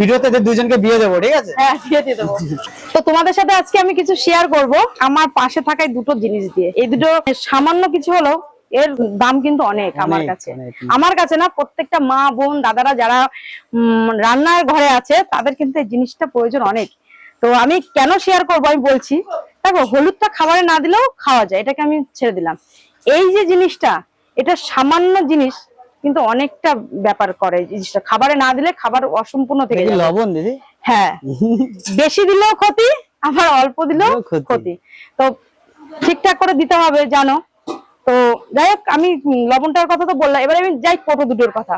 ভিডিওতে দুজনকে বিয়ে দেবো ঠিক আছে? হ্যাঁ দিয়ে দিয়ে দেবো। তো তোমাদের সাথে আজকে আমি কিছু শেয়ার করব। আমার পাশে থাকা দুটো জিনিস দিয়ে। এই দুটো সামান্য কিছু হলো এর দাম কিন্তু অনেক আমার কাছে। আমার কাছে না প্রত্যেকটা মা বোন দাদারা যারা রান্নার ঘরে আছে তাদের কিন্তু এই জিনিসটা প্রয়োজন অনেক। তো আমি কেন শেয়ার করব আমি বলছি। দেখো হলুদটা খাবারে না দিলেও খাওয়া যায় এটাকে আমি ছেড়ে দিলাম। এই যে জিনিসটা এটা সামান্য জিনিস কিন্তু অনেকটা ব্যাপার করে জিনিসটা। খাবারে না দিলে খাবার অসম্পূর্ণ থেকে যাবে। লবণ দিদি। হ্যাঁ। বেশি দিলেও ক্ষতি আবার অল্প দিলেও ক্ষতি। তো ঠিকঠাক করে দিতে হবে জানো। তো যাই হোক আমি লবণটার কথা তো বললাম। এবার আমি যাই কোটো দুটোর কথা।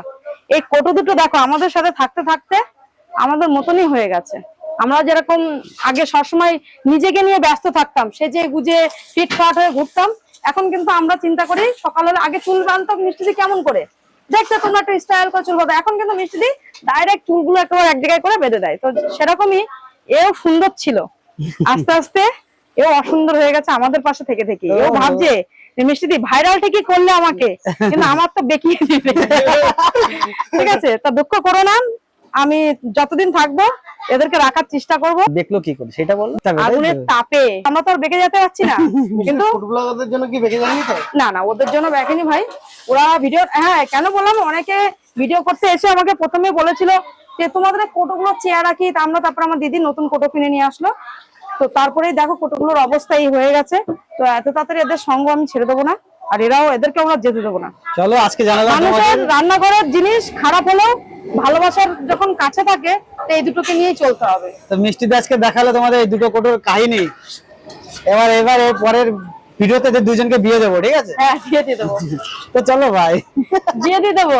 এই কোটো দুটো দেখো আমাদের সাথে থাকতে থাকতে আমাদের মতনই হয়ে গেছে। আমরা যেরকম আগে সবসময় নিজেকে নিয়ে ব্যস্ত থাকতাম সেজে গুজে ফিটফাট হয়ে ঘুরতাম এখন কিন্তু আমরা চিন্তা করি সকাল হলে আগে চুল বাঁধতাম মিষ্টি কেমন করে? দেখতে তোমরা একটু স্টাইল করে চুল পাবে এখন কিন্তু মিষ্টি ডাইরেক্ট চুলগুলো একেবারে এক জায়গায় করে বেঁধে দেয়। তো সেরকমই এও সুন্দর ছিল। আস্তে আস্তে এও অসুন্দর হয়ে গেছে আমাদের পাশে থেকে থেকে। এও। ভাবছে যে মিষ্টি দি ভাইরাল ঠিকই করলে আমাকে। কিন্তু আমার তো বেঁকিয়ে দিবে। ঠিক আছে? তা দুঃখ করো না। আমি যতদিন থাকব এদেরকে রাখার চেষ্টা করব। দেখল কি করে? সেটা বলো। আগুনের তাপে। আমরা তো আর বেঁকে যেতে পারছি না। কিন্তু ফুড জন্য কি বেঁকে যায়নি তো? না না ওদের জন্য বেঁকেনি ভাই। ওরা ভিডিও হ্যাঁ কেন বললাম? অনেকে ভিডিও করতে এসে আমাকে প্রথমে বলেছিল যে তোমাদের কোটোগুলো চেয়ার রাখি তা আমরা তারপর আমার দিদি নতুন কোটো কিনে নিয়ে আসলো। তো তারপরে দেখো কোটোগুলোর অবস্থা এই হয়ে গেছে। তো এত তাড়াতাড়ি এদের সঙ্গ আমি ছেড়ে দেবো না। আর এরাও এদেরকে আমরা যেতে দেবো না। চলো আজকে মানুষের রান্নাঘরের জিনিস খারাপ হলেও ভালোবাসার যখন কাছে থাকে তো এই দুটোকে নিয়েই চলতে হবে। তো মিষ্টি দাসকে দেখাল তোমাদের এই দুটো কোটোর কাহিনী। এবার এবার এর পরের ভিডিওতে দুজনকে বিয়ে দেবো ঠিক আছে? হ্যাঁ বিয়ে দিয়ে দেবো। তো চলো ভাই বিয়ে দিয়ে দেবো।